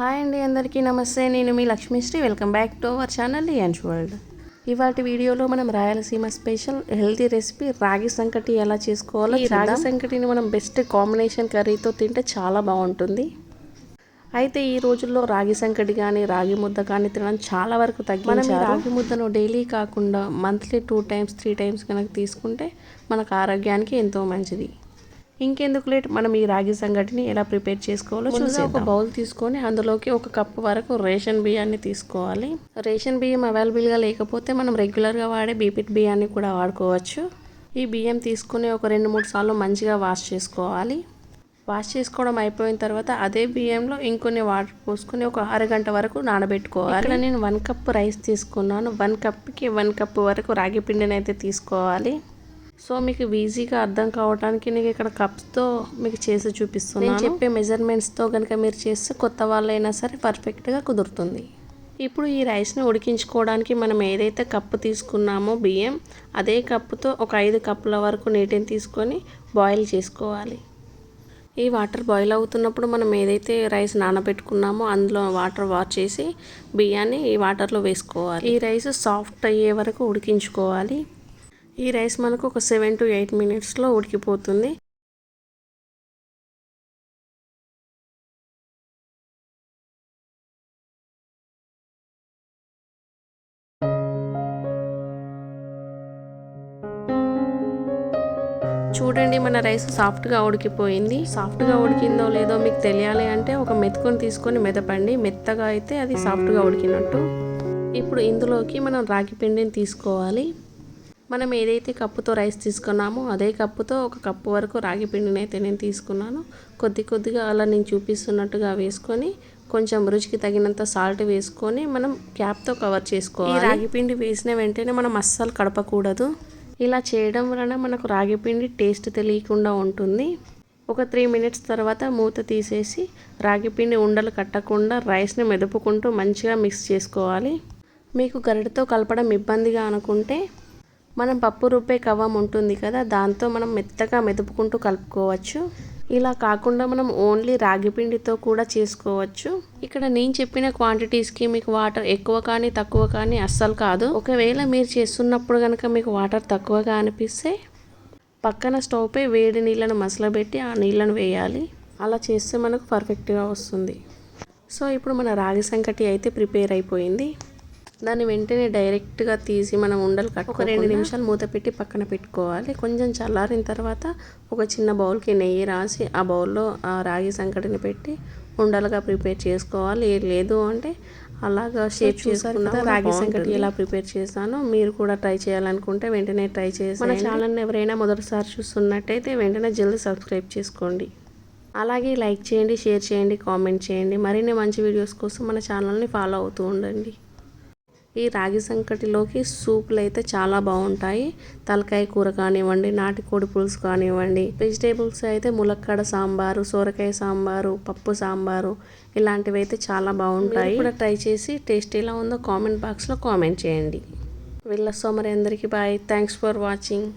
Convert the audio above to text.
Hi అండి అందరికీ నమస్తే. నేను మీ Lakshmishri. Welcome back to our channel lions world ఇవాటి వీడియోలో మనం రాయలసీమ స్పెషల్ హెల్తీ రెసిపీ రాగి సంకటి ఎలా చేసుకోవాలో రాగి సంకటిని మనం బెస్ట్ కాంబినేషన్ కర్రీతో తింటే చాలా బాగుంటుంది. అయితే ఈ రోజుల్లో రాగి సంకటి కానీ రాగి ముద్ద కానీ తినడం చాలా వరకు తగ్గించారు. రాగి ముద్దను డైలీ కాకుండా monthly two times three times కనుక తీసుకుంటే మనకు ఆరోగ్యానికి ఎంతో మంచిది. ఇంకెందుకు లేట్? మనం ఈ రాగి సంగటిని ఎలా ప్రిపేర్ చేసుకోవాలో చూసి ఒక బౌల్ తీసుకొని అందులోకి ఒక కప్పు వరకు రేషన్ బియ్యాన్ని తీసుకోవాలి. రేషన్ బియ్యం అవైలబుల్గా లేకపోతే మనం రెగ్యులర్గా వాడే బీపిట్ బియ్యాన్ని కూడా వాడుకోవచ్చు. ఈ బియ్యం తీసుకుని ఒక రెండు మూడు సార్లు మంచిగా వాష్ చేసుకోవాలి. వాష్ చేసుకోవడం అయిపోయిన తర్వాత అదే బియ్యంలో ఇంకొన్ని వాటర్ పోసుకొని ఒక అరగంట వరకు నానబెట్టుకోవాలి. ఇక్కడ నేను వన్ కప్ రైస్ తీసుకున్నాను. వన్ కప్కి వన్ కప్ వరకు రాగి పిండిని అయితే తీసుకోవాలి. సో మీకు ఈజీగా అర్థం కావడానికి నేను ఇక్కడ కప్స్తో మీకు చేసి చూపిస్తున్నాను. నేను చెప్పే మెజర్మెంట్స్తో కనుక మీరు చేస్తే కొత్త వాళ్ళైనా సరే పర్ఫెక్ట్గా కుదురుతుంది. ఇప్పుడు ఈ రైస్ని ఉడికించుకోవడానికి మనం ఏదైతే కప్పు తీసుకున్నామో బియ్యం అదే కప్పుతో ఒక ఐదు కప్పుల వరకు నీటిని తీసుకొని బాయిల్ చేసుకోవాలి. ఈ వాటర్ బాయిల్ అవుతున్నప్పుడు మనం ఏదైతే రైస్ నానబెట్టుకున్నామో అందులో వాటర్ వాష్ చేసి బియ్యాన్ని ఈ వాటర్లో వేసుకోవాలి. ఈ రైస్ సాఫ్ట్ అయ్యే వరకు ఉడికించుకోవాలి. ఈ రైస్ మనకు ఒక సెవెన్ టు ఎయిట్ మినిట్స్లో ఉడికిపోతుంది. చూడండి మన రైస్ సాఫ్ట్గా ఉడికిపోయింది. సాఫ్ట్గా ఉడికిందో లేదో మీకు తెలియాలి అంటే ఒక మెతుకొని తీసుకొని మెదపండి. మెత్తగా అయితే అది సాఫ్ట్గా ఉడికినట్టు. ఇప్పుడు ఇందులోకి మనం రాగి పిండిని తీసుకోవాలి. మనం ఏదైతే కప్పుతో రైస్ తీసుకున్నామో అదే కప్పుతో ఒక కప్పు వరకు రాగి పిండిని అయితే నేను తీసుకున్నాను. కొద్ది కొద్దిగా అలా నేను చూపిస్తున్నట్టుగా వేసుకొని కొంచెం రుచికి తగినంత సాల్ట్ వేసుకొని మనం క్యాప్తో కవర్ చేసుకోవాలి. రాగి పిండి వేసిన వెంటనే మనం అస్సలు కడపకూడదు. ఇలా చేయడం వలన మనకు రాగి పిండి టేస్ట్ తెలియకుండా ఉంటుంది. ఒక త్రీ మినిట్స్ తర్వాత మూత తీసేసి రాగి పిండి ఉండలు కట్టకుండా రైస్ని మెదుపుకుంటూ మంచిగా మిక్స్ చేసుకోవాలి. మీకు గరిటతో కలపడం ఇబ్బందిగా అనుకుంటే మనం పప్పు రుబ్బే కవ్వం ఉంటుంది కదా దాంతో మనం మెత్తగా మెదుపుకుంటూ కలుపుకోవచ్చు. ఇలా కాకుండా మనం ఓన్లీ రాగి పిండితో కూడా చేసుకోవచ్చు. ఇక్కడ నేను చెప్పిన క్వాంటిటీస్కి మీకు వాటర్ ఎక్కువ కానీ తక్కువ కానీ అస్సలు కాదు. ఒకవేళ మీరు చేస్తున్నప్పుడు కనుక మీకు వాటర్ తక్కువగా అనిపిస్తే పక్కన స్టవ్పై వేడి నీళ్ళను మసలబెట్టి ఆ నీళ్ళను వేయాలి. అలా చేస్తే మనకు పర్ఫెక్ట్గా వస్తుంది. సో ఇప్పుడు మన రాగి సంకటి అయితే ప్రిపేర్ అయిపోయింది. దాన్ని వెంటనే డైరెక్ట్గా తీసి మనం ఉండలు కట్టు ఒక రెండు నిమిషాలు మూత పెట్టి పక్కన పెట్టుకోవాలి. కొంచెం చల్లారిన తర్వాత ఒక చిన్న బౌల్కి నెయ్యి రాసి ఆ బౌల్లో ఆ రాగి సంకటిని పెట్టి ఉండలుగా ప్రిపేర్ చేసుకోవాలి. లేదు అంటే అలాగా షేప్ చేసుకున్న రాగి సంకటి ఎలా ప్రిపేర్ చేస్తానో మీరు కూడా ట్రై చేయాలనుకుంటే వెంటనే ట్రై చేసి మన ఛానల్ని ఎవరైనా మొదటిసారి చూస్తున్నట్టయితే వెంటనే జల్దీ సబ్స్క్రైబ్ చేసుకోండి. అలాగే లైక్ చేయండి షేర్ చేయండి కామెంట్ చేయండి. మరిన్ని మంచి వీడియోస్ కోసం మన ఛానల్ని ఫాలో అవుతూ ఉండండి. ఈ రాగి సంకటిలోకి సూపులు అయితే చాలా బాగుంటాయి. తలకాయ కూర కానివ్వండి నాటికోడి పులుసు కానివ్వండి వెజిటేబుల్స్ అయితే ములక్కడ సాంబారు సోరకాయ సాంబారు పప్పు సాంబారు ఇలాంటివి అయితే చాలా బాగుంటాయి. కూడా ట్రై చేసి టేస్ట్ ఎలా ఉందో కామెంట్ బాక్స్లో కామెంట్ చేయండి. వీళ్ళ సోమరి అందరికీ బాయ్. Thanks for watching.